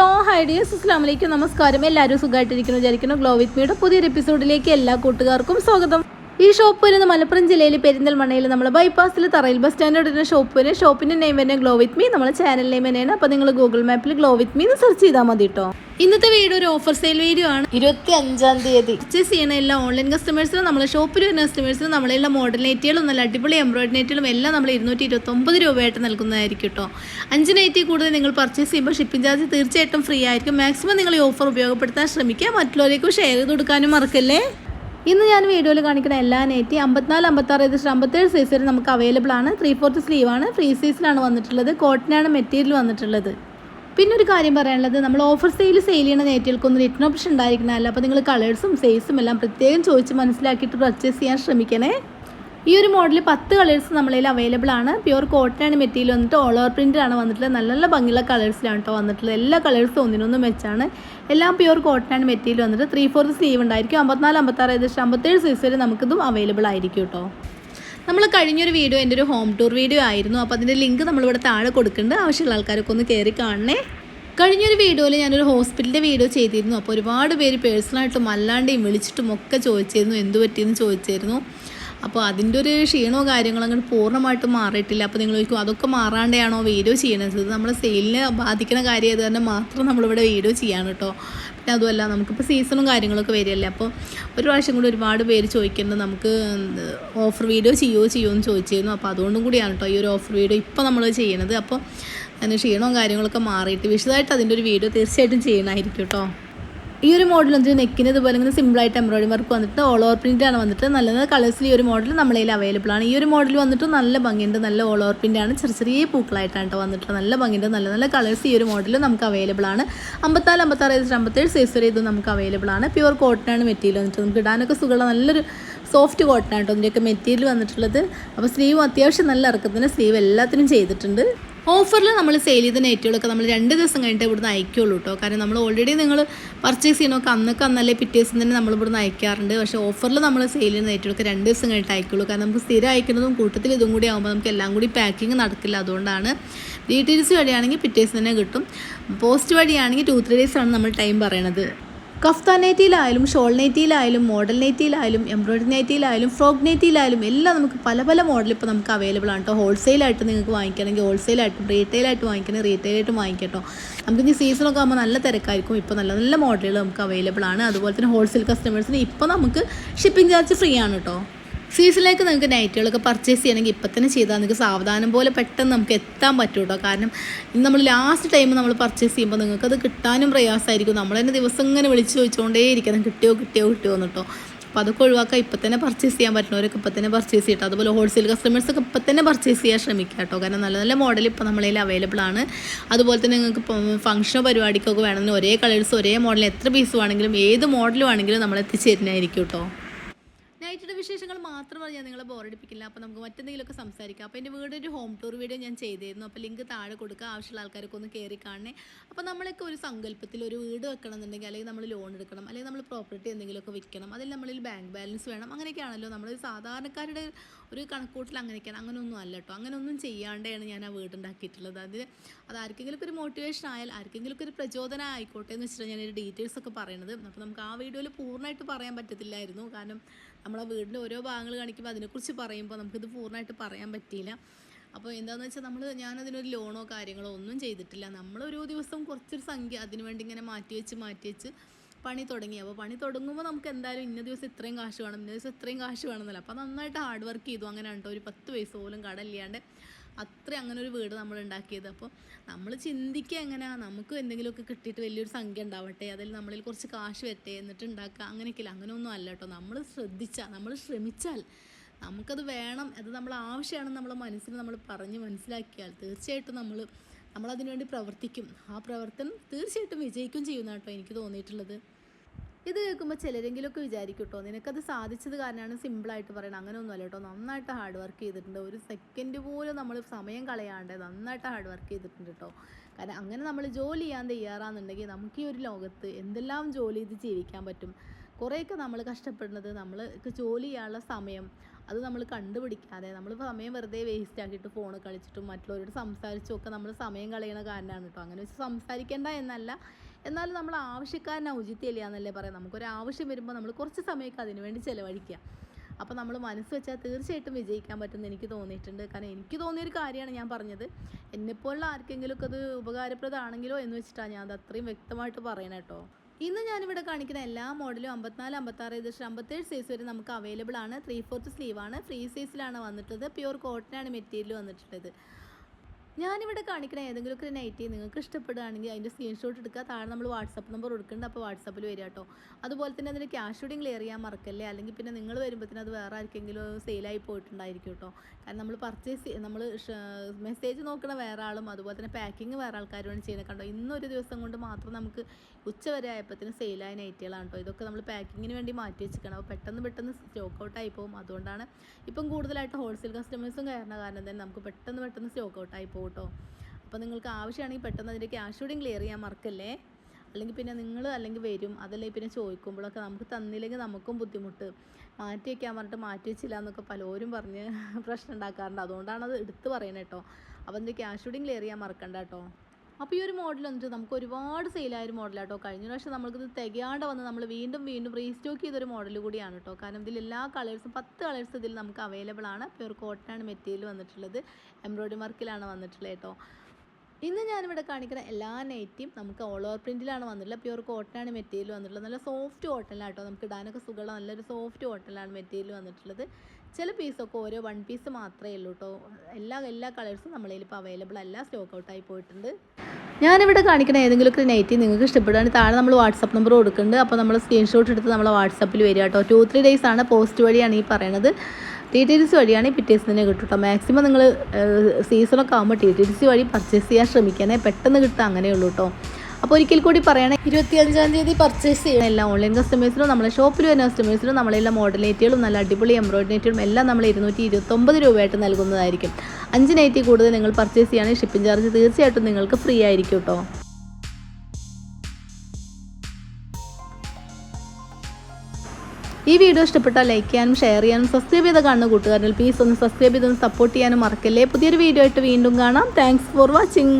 Hello ഹൈഡിയസ് അസ്ലാം വലൈക്കും നമസ്കാരം. എല്ലാവരും സുഖമായിട്ടിരിക്കുന്നു വിചാരിക്കുന്നു. ഗ്ലോ വിത്ത് മീയുടെ പുതിയൊരു എപ്പിസോഡിലേക്ക് എല്ലാ കൂട്ടുകാർക്കും സ്വാഗതം. ഈ ഷോപ്പ് വരുന്ന മലപ്പുറം ജില്ലയിൽ പെരിന്തൽമണ്ണയിൽ നമ്മൾ ബൈപ്പാസിൽ തറയിൽ ബസ് സ്റ്റാൻഡ് വരുന്ന വരും ഷോപ്പിന്റെ നെയിം തന്നെ ഗ്ലോ വിത്ത് മീ നമ്മളെ ചാനൽ നെയിം തന്നെയാണ്. അപ്പോൾ നിങ്ങൾ ഗൂഗിൾ മാപ്പിൽ ഗ്ലോ വിത്ത് മീ എന്ന് സെർച്ച് ചെയ്താൽ മതി കേട്ടോ ഇന്നത്തെ വീഡിയോ ഒരു ഓഫർ സെയിൽ വീഡിയോ ആണ്. ഇരുപത്തി അഞ്ചാം തീയതി. പർച്ചേസ് ചെയ്യുന്ന എല്ലാ ഓൺലൈൻ കസ്റ്റമേഴ്സിനും നമ്മളെ ഷോപ്പിൽ വരുന്ന കസ്റ്റമേഴ്സിനും നമ്മളെല്ലാ മോഡൽ നെറ്റുകളും നല്ല അടിപൊളി എംബ്രോയിഡറി നെറ്റുകളും എല്ലാം നമ്മൾ ഇരുന്നൂറ്റി ഇരുപത്തൊമ്പത് രൂപയായിട്ട് നൽകുന്നതായിരിക്കും കേട്ടോ അഞ്ച് നൈറ്റി കൂടുതൽ നിങ്ങൾ പർച്ചേസ് ചെയ്യുമ്പോൾ ഷിപ്പിംഗ് ചാർജ് തീർച്ചയായിട്ടും ഫ്രീ ആയിരിക്കും. മാക്സിമം നിങ്ങൾ ഈ ഓഫർ ഉപയോഗപ്പെടുത്താൻ ശ്രമിക്കുക. മറ്റുള്ളവരേക്കും ഷെയർ ചെയ്ത് കൊടുക്കാനും മറക്കല്ലേ? ഇന്ന് ഞാൻ വീഡിയോയിൽ കാണിക്കുന്ന എല്ലാ നെറ്റി അമ്പത്തിനാല് അമ്പത്താറ് ഏകദേശം അമ്പത്തേഴ് സൈസ് വരെ നമുക്ക് അവൈലബിൾ ആണ്. ത്രീ ഫോർത്ത് ആണ്. ഫ്രീ സൈസിലാണ് വന്നിട്ടുള്ളത്. കോട്ടനാണ് മെറ്റീരിയൽ വന്നിട്ടുള്ളത്. പിന്നെ ഒരു കാര്യം പറയാനുള്ളത്. നമ്മൾ ഓഫർ സെയിൽ സെയിൽ ചെയ്യുന്ന നെറ്റുകൾക്കൊന്നും റിട്ടേൺ ഓപ്ഷൻ ഉണ്ടായിരിക്കണമല്ല അപ്പോൾ നിങ്ങൾ കളേഴ്സും സൈസും എല്ലാം പ്രത്യേകം ചോദിച്ച് മനസ്സിലാക്കിയിട്ട് പർച്ചേസ് ചെയ്യാൻ ശ്രമിക്കണേ. ഈ ഒരു മോഡൽ പത്ത് കളേഴ്സ് നമ്മളതിൽ അവൈലബിൾ ആണ്. പ്യൂർ കോട്ടൺ ആണ് മെറ്റീരിയൽ വന്നിട്ട് ഓൾ ഓവർ പ്രിന്റ് ആണ് വന്നിട്ടുള്ളത്. നല്ല നല്ല ഭംഗിയുള്ള കളേഴ്സിലാണ് കേട്ടോ വന്നിട്ടുള്ളത്. എല്ലാ കളേഴ്സും ഒന്നിനൊന്നും മെച്ചാണ് എല്ലാം പ്യൂർ കോട്ടൺ ആണ് മെറ്റീരിയൽ വന്നിട്ട്. ത്രീ ഫോർത്ത് സ്ലീവ് ഉണ്ടായിരിക്കും. അമ്പത്തിനാല് അമ്പത്താറ് ഏകദേശം അമ്പത്തേഴ് സൈസ് വരെ നമുക്കിതും അവൈലബിൾ ആയിരിക്കും കേട്ടോ നമ്മൾ കഴിഞ്ഞൊരു വീഡിയോ എന്റെ ഒരു ഹോം ടൂർ വീഡിയോ ആയിരുന്നു. അപ്പോൾ അതിന്റെ ലിങ്ക് നമ്മളിവിടെ താഴെ കൊടുക്കുന്നുണ്ട്. ആവശ്യമുള്ള ആൾക്കാരൊക്കെ ഒന്ന് കയറി കാണണേ. കഴിഞ്ഞൊരു വീഡിയോയിൽ ഞാനൊരു ഹോസ്പിറ്റലിന്റെ വീഡിയോ ചെയ്തിരുന്നു. അപ്പോൾ ഒരുപാട് പേര് പേഴ്സണലായിട്ടും അല്ലാണ്ടെയും വിളിച്ചിട്ടും ഒക്കെ ചോദിച്ചിരുന്നു. എന്ത് പറ്റിയെന്ന് ചോദിച്ചിരുന്നു. അപ്പോൾ അതിന്റെ ഒരു ക്ഷീണമോ കാര്യങ്ങളോ അങ്ങോട്ട് പൂർണമായിട്ടും മാറിയിട്ടില്ല. അപ്പോൾ നിങ്ങൾ ചോദിക്കും അതൊക്കെ മാറാണ്ടാണോ വീഡിയോ ചെയ്യണത്? ഇത് നമ്മുടെ സെയിലിനെ ബാധിക്കുന്ന കാര്യം ഇത് തന്നെ മാത്രം നമ്മളിവിടെ വീഡിയോ ചെയ്യാണ് കേട്ടോ. പിന്നെ അതുമല്ല നമുക്കിപ്പോൾ സീസണും കാര്യങ്ങളൊക്കെ വരികയല്ലേ? അപ്പോൾ ഒരു പ്രാവശ്യം കൂടി ഒരുപാട് പേര് ചോദിക്കുന്നുണ്ട് നമുക്ക് ഓഫർ വീഡിയോ ചെയ്യുമോ ചെയ്യുമോ എന്ന് ചോദിച്ചിരുന്നു. അപ്പോൾ അതുകൊണ്ടും കൂടിയാണ് കേട്ടോ ഈ ഒരു ഓഫർ വീഡിയോ ഇപ്പോൾ നമ്മൾ ചെയ്യണത്. അപ്പോൾ അതിന് ക്ഷീണവും കാര്യങ്ങളൊക്കെ മാറിയിട്ട് വിശദമായിട്ട് അതിന്റെ ഒരു വീഡിയോ തീർച്ചയായിട്ടും ചെയ്യണമായിരിക്കും കേട്ടോ. ഈ ഒരു മോഡൽ വന്നിട്ട് നെക്കിന് ഇതുപോലെ ഇങ്ങനെ സിമ്പിളായിട്ട് എംബ്രോയിഡറി വർക്ക് വന്നിട്ട് ഓൾ ഓവർ പ്രിന്റ് ആണ് വന്നിട്ട് നല്ല നല്ല കളേഴ്സിൽ ഈ ഒരു മോഡൽ നമ്മളതിൽ അവൈലബിൾ ആണ്. ഈ ഒരു മോഡൽ വന്നിട്ട് നല്ല ഭംഗിയുണ്ട്. നല്ല ഓൾ ഓവർ പ്രിന്റ് ആണ്. ചെറിയ ചെറിയ പൂക്കളായിട്ടാണ് കേട്ടോ വന്നിട്ട് നല്ല ഭംഗിയുണ്ട്. നല്ല നല്ല കളേഴ്സ് ഈ ഒരു മോഡൽ നമുക്ക് അവൈലബിൾ ആണ്. അമ്പത്താൽ അമ്പത്താറ് അമ്പത്തേഴ് സൈസ് വരെ ഇത് നമുക്ക് അവൈലബിൾ ആണ്. പ്യുവർ കോട്ടൺ ആണ് മെറ്റീരിയൽ വന്നിട്ട് നമുക്ക് ഇടാനൊക്കെ സുഖമുള്ള നല്ലൊരു സോഫ്റ്റ് കോട്ടൺ ആണ് കേട്ടോ ഇതിന്റെയൊക്കെ മെറ്റീരിയൽ വന്നിട്ടുള്ളത്. അപ്പോൾ സ്ലീവ് അത്യാവശ്യം നല്ല ഇറക്കത്തിന് സ്ലീവ് എല്ലാത്തിനും ചെയ്തിട്ടുണ്ട്. ഓഫറിൽ നമ്മൾ സെയിൽ ചെയ്ത നെറ്റുകളൊക്കെ നമ്മൾ രണ്ട് ദിവസം കഴിഞ്ഞിട്ട് ഇവിടുന്ന് അയക്കുള്ളൂ കേട്ടോ കാരണം നമ്മൾ ഓൾറെഡി നിങ്ങൾ പർച്ചേസ് ചെയ്യണമൊക്കെ അന്നൊക്കെ അന്നല്ലേ പിറ്റേ ദിവസം തന്നെ നമ്മൾ ഇവിടുന്ന് അയക്കാറുണ്ട്. പക്ഷേ ഓഫറിൽ നമ്മൾ സെയിൽ ചെയ്യുന്ന നെറ്റുകളൊക്കെ രണ്ട് ദിവസം കഴിഞ്ഞിട്ട് അയക്കുള്ളൂ. കാരണം നമുക്ക് സ്ഥിരം അയക്കുന്നതും കൂട്ടത്തിൽ ഇതും കൂടി ആകുമ്പോൾ നമുക്ക് എല്ലാം കൂടി പാക്കിങ് നടക്കില്ല. അതുകൊണ്ടാണ് ഡീറ്റെയിൽസ് വഴിയാണെങ്കിൽ പിറ്റേ ദിവസം തന്നെ കിട്ടും. പോസ്റ്റ് വഴിയാണെങ്കിൽ ടു ത്രീ ഡേയ്സ് ആണ് നമ്മൾ ടൈം പറയണത്. കഫ്താൻ നൈറ്റിയിലായാലും ഷോൾ നൈറ്റിയിലായാലും മോഡൽ നൈറ്റിയിലായാലും എംബ്രോയിഡറി നൈറ്റിയിലായാലും ഫ്രോക്ക് നൈറ്റിയിലായാലും എല്ലാം നമുക്ക് പല പല മോഡൽ ഇപ്പോൾ നമുക്ക് അവൈലബിൾ ആണ് കേട്ടോ. ഹോൾസെയിലായിട്ട് നിങ്ങൾക്ക് വാങ്ങിക്കണമെങ്കിൽ ഹോൾസെയിലായിട്ടും റീറ്റെയിലായിട്ട് വാങ്ങിക്കണമെങ്കിൽ റീറ്റെയിലായിട്ടും വാങ്ങിക്കട്ടോ നമുക്കിനി നമുക്ക് ഇനി സീസണൊക്കെ ആകുമ്പോൾ നല്ല തിരക്കായിരിക്കും. ഇപ്പോൾ നല്ല നല്ല മോഡലുകൾ നമുക്ക് അവൈലബിൾ ആണ്. അതുപോലെ തന്നെ ഹോൾസെയിൽ കസ്റ്റമേഴ്സിന് ഇപ്പോൾ നമുക്ക് ഷിപ്പിംഗ് ചാർജ് ഫ്രീ ആണ് കേട്ടോ. സീസണിലേക്ക് നിങ്ങൾക്ക് നൈറ്റുകളൊക്കെ പർച്ചേസ് ചെയ്യണമെങ്കിൽ ഇപ്പം തന്നെ ചെയ്താൽ നിങ്ങൾക്ക് സാവധാനം പോലെ പെട്ടെന്ന് നമുക്ക് എത്താൻ പറ്റും കേട്ടോ കാരണം ഇന്ന് നമ്മൾ ലാസ്റ്റ് ടൈം നമ്മൾ പർച്ചേസ് ചെയ്യുമ്പോൾ നിങ്ങൾക്കത് കിട്ടാനും പ്രയാസമായിരിക്കും. നമ്മൾ തന്നെ ദിവസം ഇങ്ങനെ വിളിച്ച് ചോദിച്ചുകൊണ്ടേ ഇരിക്കണം കിട്ടിയോ കിട്ടിയോ കിട്ടിയോ എന്ന് കേട്ടോ അപ്പോൾ അതൊക്കെ ഒഴിവാക്കാം ഇപ്പം തന്നെ പർച്ചേസ് ചെയ്യാൻ പറ്റുന്നവരൊക്കെ ഇപ്പം തന്നെ പർച്ചേസ് ചെയ്യട്ടോ. അതുപോലെ ഹോൾസെയിൽ കസ്റ്റമേഴ്സൊക്കെ ഇപ്പം തന്നെ പർച്ചേസ് ചെയ്യാൻ ശ്രമിക്കുക കേട്ടോ കാരണം നല്ല നല്ല മോഡൽ ഇപ്പോൾ നമ്മളതിൽ അവൈലബിൾ ആണ്. അതുപോലെ തന്നെ നിങ്ങൾക്ക് ഇപ്പം ഫംഗ്ഷനോ പരിപാടിക്കൊക്കെ വേണമെങ്കിൽ ഒരേ കളേഴ്സ് ഒരേ മോഡൽ എത്ര പീസ് വേണമെങ്കിലും ഏത് മോഡൽ വേണമെങ്കിലും നമ്മൾ എത്തിച്ചേരുന്നതായിരിക്കും കേട്ടോ നൈറ്റിയുടെ വിശേഷങ്ങൾ മാത്രമാണ് ഞാൻ നിങ്ങളെ ബോറടിപ്പിക്കില്ല അപ്പോൾ നമുക്ക് മറ്റെന്തെങ്കിലുമൊക്കെ സംസാരിക്കാം. അപ്പോൾ എന്റെ വീട് ഒരു ഹോം ടൂർ വീഡിയോ ഞാൻ ചെയ്തിരുന്നു. അപ്പോൾ ലിങ്ക് താഴെ കൊടുക്കുക ആവശ്യമുള്ള ആൾക്കാരൊക്കെ ഒന്ന് കയറി കാണണേ. അപ്പോൾ നമ്മളൊക്കെ ഒരു സങ്കല്പത്തിൽ ഒരു വീട് വെക്കണം എന്നുണ്ടെങ്കിൽ അല്ലെങ്കിൽ നമ്മൾ ലോൺ എടുക്കണം. അല്ലെങ്കിൽ നമ്മൾ പ്രോപ്പർട്ടി എന്തെങ്കിലുമൊക്കെ വിൽക്കണം. അതിൽ നമ്മളിൽ ബാങ്ക് ബാലൻസ് വേണം. അങ്ങനെയൊക്കെയാണല്ലോ നമ്മൾ സാധാരണക്കാരുടെ ഒരു കണക്കൂട്ടിൽ അങ്ങനെയൊക്കെയാണ്. അങ്ങനെയൊന്നും അല്ല കേട്ടോ. അങ്ങനെയൊന്നും ചെയ്യാണ്ടാണ് ഞാൻ ആ വീടുണ്ടാക്കിയിട്ടുള്ളത് അത് അത് ആർക്കെങ്കിലും ഒരു മോട്ടിവേഷൻ ആയാൽ ആർക്കെങ്കിലും ഒരു പ്രചോദനം ആയിക്കോട്ടെ എന്ന് വെച്ചിട്ടാണ് ഞാനൊരു ഡീറ്റെയിൽസ് ഒക്കെ പറയണത്. അപ്പോൾ നമുക്ക് ആ വീഡിയോയിൽ പൂർണമായിട്ട് പറയാൻ പറ്റത്തില്ലായിരുന്നു. കാരണം നമ്മളെ വീടിന്റെ ഓരോ ഭാഗങ്ങൾ കാണിക്കുമ്പോൾ അതിനെക്കുറിച്ച് പറയുമ്പോൾ നമുക്കിത് പൂർണമായിട്ട് പറയാൻ പറ്റിയില്ല. അപ്പോൾ എന്താണെന്ന് വെച്ചാൽ നമ്മൾ ഞാനതിനൊരു ലോണോ കാര്യങ്ങളോ ഒന്നും ചെയ്തിട്ടില്ല. നമ്മൾ ഓരോ ദിവസം കുറച്ചൊരു സംഖ്യ അതിനു വേണ്ടി ഇങ്ങനെ മാറ്റി വെച്ച് മാറ്റി വെച്ച് പണി തുടങ്ങി. അപ്പോൾ പണി തുടങ്ങുമ്പോൾ നമുക്ക് എന്തായാലും ഇന്ന ദിവസം ഇത്രയും കാശ് വേണം ഇന്ന ദിവസം ഇത്രയും കാശ് വേണമെന്നല്ല അപ്പോൾ നന്നായിട്ട് ഹാർഡ് വർക്ക് ചെയ്തു. അങ്ങനെ കേട്ടോ ഒരു പത്ത് വയസ്സ് പോലും കടയില്ലാണ്ട് അത്ര അങ്ങനെ ഒരു വീട് നമ്മൾ ഉണ്ടാക്കിയത്. അപ്പോൾ നമ്മൾ ചിന്തിക്കുക എങ്ങനെയാണ് നമുക്ക് എന്തെങ്കിലുമൊക്കെ കിട്ടിയിട്ട് വലിയൊരു സംഖ്യ ഉണ്ടാവട്ടെ? അതിൽ നമ്മളിൽ കുറച്ച് കാശ് വരട്ടെ? എന്നിട്ട് ഉണ്ടാക്കുക. അങ്ങനെയൊക്കെയില്ല അങ്ങനെയൊന്നും അല്ല കേട്ടോ. നമ്മൾ ശ്രദ്ധിച്ചാൽ നമ്മൾ ശ്രമിച്ചാൽ നമുക്കത് വേണം. അത് നമ്മൾ ആവശ്യമാണെന്ന് നമ്മളെ മനസ്സിന് നമ്മൾ പറഞ്ഞ് മനസ്സിലാക്കിയാൽ തീർച്ചയായിട്ടും നമ്മൾ നമ്മളതിനു വേണ്ടി പ്രവർത്തിക്കും. ആ പ്രവർത്തനം തീർച്ചയായിട്ടും വിജയിക്കും ചെയ്യുന്ന കേട്ടോ എനിക്ക് തോന്നിയിട്ടുള്ളത്. ഇത് കേൾക്കുമ്പോൾ ചിലരെങ്കിലുമൊക്കെ വിചാരിക്കും കേട്ടോ നിനക്കത് സാധിച്ചത് കാരണമാണ് സിമ്പിളായിട്ട് പറയണം അങ്ങനെയൊന്നുമല്ല കേട്ടോ നന്നായിട്ട് ഹാർഡ് വർക്ക് ചെയ്തിട്ടുണ്ട്. ഒരു സെക്കൻഡ് പോലും നമ്മൾ സമയം കളയാണ്ട് നന്നായിട്ട് ഹാർഡ് വർക്ക് ചെയ്തിട്ടുണ്ട് കേട്ടോ കാരണം അങ്ങനെ നമ്മൾ ജോലി ചെയ്യാൻ തയ്യാറാണെന്നുണ്ടെങ്കിൽ നമുക്ക് ഈ ഒരു ലോകത്ത് എന്തെല്ലാം ജോലി ചെയ്ത് ജീവിക്കാൻ പറ്റും. കുറേയൊക്കെ നമ്മൾ കഷ്ടപ്പെടുന്നത് നമ്മൾക്ക് ജോലി ചെയ്യാനുള്ള സമയം അത് നമ്മൾ കണ്ടുപിടിക്കാതെ നമ്മൾ സമയം വെറുതെ വേസ്റ്റ് ആക്കിയിട്ട് ഫോൺ കളിച്ചിട്ടും മറ്റുള്ളവരോട് സംസാരിച്ചും ഒക്കെ നമ്മൾ സമയം കളയണ കാരണമാണ് കേട്ടോ അങ്ങനെ വെച്ച് സംസാരിക്കേണ്ട എന്നല്ല എന്നാലും നമ്മൾ ആവശ്യക്കാരനാ ഔചിത്യമില്ല എന്നല്ലേ പറയാം. നമുക്കൊരു ആവശ്യം വരുമ്പോൾ നമ്മൾ കുറച്ച് സമയമൊക്കെ അതിനുവേണ്ടി ചിലവഴിക്കുക അപ്പോൾ നമ്മൾ മനസ്സ് വെച്ചാൽ തീർച്ചയായിട്ടും വിജയിക്കാൻ പറ്റുമെന്ന് എനിക്ക് തോന്നിയിട്ടുണ്ട്. കാരണം എനിക്ക് തോന്നിയൊരു കാര്യമാണ് ഞാൻ പറഞ്ഞത്. എന്നെപ്പോലുള്ള ആർക്കെങ്കിലുമൊക്കെ അത് ഉപകാരപ്രദമാണെങ്കിലോ എന്ന് വെച്ചിട്ടാണ് ഞാൻ അത് അത്രയും വ്യക്തമായിട്ട് പറയണേ കേട്ടോ ഇന്ന് ഞാനിവിടെ കാണിക്കുന്ന എല്ലാ മോഡലും അമ്പത്തിനാല് അമ്പത്താറ് ഏകദേശം അമ്പത്തേഴ് സൈസ് വരെ നമുക്ക് അവൈലബിൾ ആണ്. ത്രീ ഫോർത്ത് സ്ലീവാണ് ഫ്രീ സൈസിലാണ് വന്നിട്ടുള്ളത്. പ്യുവർ കോട്ടനാണ് മെറ്റീരിയൽ വന്നിട്ടുള്ളത്. ഞാനിവിടെ കാണിക്കുന്ന ഏതെങ്കിലുമൊക്കെ ഒരു നൈറ്റി നിങ്ങൾക്ക് ഇഷ്ടപ്പെടുകയാണെങ്കിൽ അതിന്റെ സ്ക്രീൻഷോട്ട് എടുക്കുക. താഴെ നമ്മൾ വാട്സപ്പ് നമ്പർ കൊടുക്കുന്നുണ്ട്. അപ്പോൾ വാട്സപ്പിൽ വരിക കേട്ടോ. അതുപോലെ തന്നെ അതിന്റെ ക്യാഷ് ഷൂഡിംഗ് ക്ലിയർ ചെയ്യാൻ മറക്കല്ലേ? അല്ലെങ്കിൽ പിന്നെ നിങ്ങൾ വരുമ്പോഴത്തേനും അത് വേറെ ആർക്കെങ്കിലും സെയിലായി പോയിട്ടുണ്ടായിരിക്കും കേട്ടോ. കാരണം നമ്മൾ പർച്ചേസ് നമ്മൾ മെസ്സേജ് നോക്കുന്ന വേറെ ആളും അതുപോലെ തന്നെ പാക്കിങ് വേറെ ആൾക്കാരുമാണ് ചെയ്യുന്നത് കണ്ടോ? ഇന്നൊരു ദിവസം കൊണ്ട് മാത്രം നമുക്ക് ഉച്ച വരെ ആയപ്പോഴത്തേനും സെയിലായ നൈറ്റുകളാണ് കേട്ടോ. ഇതൊക്കെ നമ്മൾ പാക്കിങ്ങിന് വേണ്ടി മാറ്റി വെച്ചിരിക്കണം അപ്പോൾ പെട്ടെന്ന് പെട്ടെന്ന് സ്റ്റോക്ക് ഔട്ടായി പോകും. അതുകൊണ്ടാണ് ഇപ്പം കൂടുതലായിട്ട് ഹോൾസെയിൽ കസ്റ്റമേഴ്സും കയറുന്ന കാരണം തന്നെ നമുക്ക് പെട്ടെന്ന് പെട്ടെന്ന് സ്റ്റോക്ക് ഔട്ടായി പോകും കേട്ടോ. അപ്പോൾ നിങ്ങൾക്ക് ആവശ്യമാണെങ്കിൽ പെട്ടെന്ന് അതിന്റെ ക്യാഷ് ഷൂട്ടിങ് ക്ലിയർ ചെയ്യാൻ മറക്കല്ലേ? അല്ലെങ്കിൽ പിന്നെ നിങ്ങൾ അല്ലെങ്കിൽ വരും. അതല്ലെങ്കിൽ പിന്നെ ചോദിക്കുമ്പോഴൊക്കെ നമുക്ക് തന്നില്ലെങ്കിൽ നമുക്കും ബുദ്ധിമുട്ട്. മാറ്റി വയ്ക്കാൻ പറഞ്ഞിട്ട് മാറ്റി വെച്ചില്ല എന്നൊക്കെ പലരും പറഞ്ഞ് പ്രശ്നം ഉണ്ടാക്കാറുണ്ട്. അതുകൊണ്ടാണ് അത് എടുത്ത് പറയുന്നത് കേട്ടോ. അപ്പോൾ അതിന്റെ ക്യാഷ് ഷൂട്ടിങ് ക്ലിയർ ചെയ്യാൻ മറക്കണ്ട കേട്ടോ. അപ്പോൾ ഈ ഒരു മോഡൽ വന്നിട്ട് നമുക്ക് ഒരുപാട് സെയിലായ ഒരു മോഡലാട്ടോ കഴിഞ്ഞ പ്രാവശ്യം നമുക്കിത് തികയാണ്ട് വന്ന് നമ്മൾ വീണ്ടും വീണ്ടും റീസ്റ്റോക്ക് ചെയ്തൊരു മോഡൽ കൂടിയാണ് കേട്ടോ കാരണം ഇതിൽ എല്ലാ കളേഴ്സും പത്ത് കളേഴ്സ് ഇതിൽ നമുക്ക് അവൈലബിൾ ആണ്. പ്യൂർ ആണ് മെറ്റീരിയൽ വന്നിട്ടുള്ളത്. എംബ്രോയിഡറി വർക്കിലാണ് വന്നിട്ടുള്ളത് കേട്ടോ ഇന്ന് ഞാനിവിടെ കാണിക്കുന്ന എല്ലാ നൈറ്റിയും നമുക്ക് ഓൾ ഓവർ പ്രിന്റിലാണ് വന്നിട്ടുള്ളത്. പ്യൂർ കോട്ടനാണ് മെറ്റീരിയൽ വന്നിട്ടുള്ളത്. നല്ല സോഫ്റ്റ് കോട്ടനാണ് കേട്ടോ നമുക്ക് ഇടാനൊക്കെ സുഖമുള്ള നല്ലൊരു സോഫ്റ്റ് കോട്ടനാണ് മെറ്റീരിയൽ വന്നിട്ടുള്ളത്. ചില പീസൊക്കെ ഓരോ വൺ പീസ് മാത്രമേ ഉള്ളൂ കേട്ടോ എല്ലാ എല്ലാ കളേഴ്സും നമ്മളതിൽ ഇപ്പോൾ അവൈലബിൾ അല്ല. സ്റ്റോക്ക് ഔട്ടായി പോയിട്ടുണ്ട്. ഞാനിവിടെ കാണിക്കുന്ന ഏതെങ്കിലും ഏതെങ്കിലുമൊക്കെ നൈറ്റി നിങ്ങൾക്ക് ഇഷ്ടപ്പെടുകയാണെങ്കിൽ താഴെ നമ്മൾ വാട്സപ്പ് നമ്പർ കൊടുക്കുന്നുണ്ട്. അപ്പോൾ നമ്മൾ സ്ക്രീൻഷോട്ട് എടുത്ത് നമ്മൾ വാട്സപ്പിൽ വരിക കേട്ടോ ടു ത്രീ ഡേയ്സ് ആണ് പോസ്റ്റ് വഴിയാണ് ഈ പറയണത്. ടി ടി ഡി വഴിയാണ് ഈ ദിവസം തന്നെ കിട്ടും കേട്ടോ മാക്സിമം നിങ്ങൾ സീസണൊക്കെ ആകുമ്പോൾ ടി വഴി പർച്ചേസ് ചെയ്യാൻ ശ്രമിക്കാനേ പെട്ടെന്ന് കിട്ടുക അങ്ങനെയുള്ളൂ കേട്ടോ അപ്പോൾ ഒരിക്കൽ കൂടി പറയണേ ഇരുപത്തി അഞ്ചാം തീയതി പർച്ചേസ് ചെയ്യണം. എല്ലാ ഓൺലൈൻ കസ്റ്റമേഴ്സിനും നമ്മളെ ഷോപ്പിൽ വരുന്ന കസ്റ്റമേഴ്സിനും നമ്മളെല്ലാം മോഡൽ നെറ്റുകളും നല്ല അടിപൊളി എംബ്രോയിഡറി നെറ്റുകളും എല്ലാം നമ്മൾ ഇരുന്നൂറ്റി ഇരുപത്തൊമ്പത് രൂപയായിട്ട് നൽകുന്നതായിരിക്കും. അഞ്ച് നൈറ്റി കൂടുതൽ നിങ്ങൾ പർച്ചേസ് ചെയ്യുകയാണെങ്കിൽ ഷിപ്പിംഗ് ചാർജ് തീർച്ചയായിട്ടും നിങ്ങൾക്ക് ഫ്രീ ആയിരിക്കും കേട്ടോ ഈ വീഡിയോ ഇഷ്ടപ്പെട്ടാൽ ലൈക്ക് ചെയ്യാനും ഷെയർ ചെയ്യാനും സബ്സ്ക്രൈബ് ചെയ്ത് കാണുന്ന കൂട്ടുകാരിൽ പ്ലീസ് ഒന്ന് സബ്സ്ക്രൈബ് ചെയ്തൊന്ന് സപ്പോർട്ട് ചെയ്യാനും മറക്കല്ലേ. പുതിയൊരു വീഡിയോ ആയിട്ട് വീണ്ടും കാണാം. Thanks for watching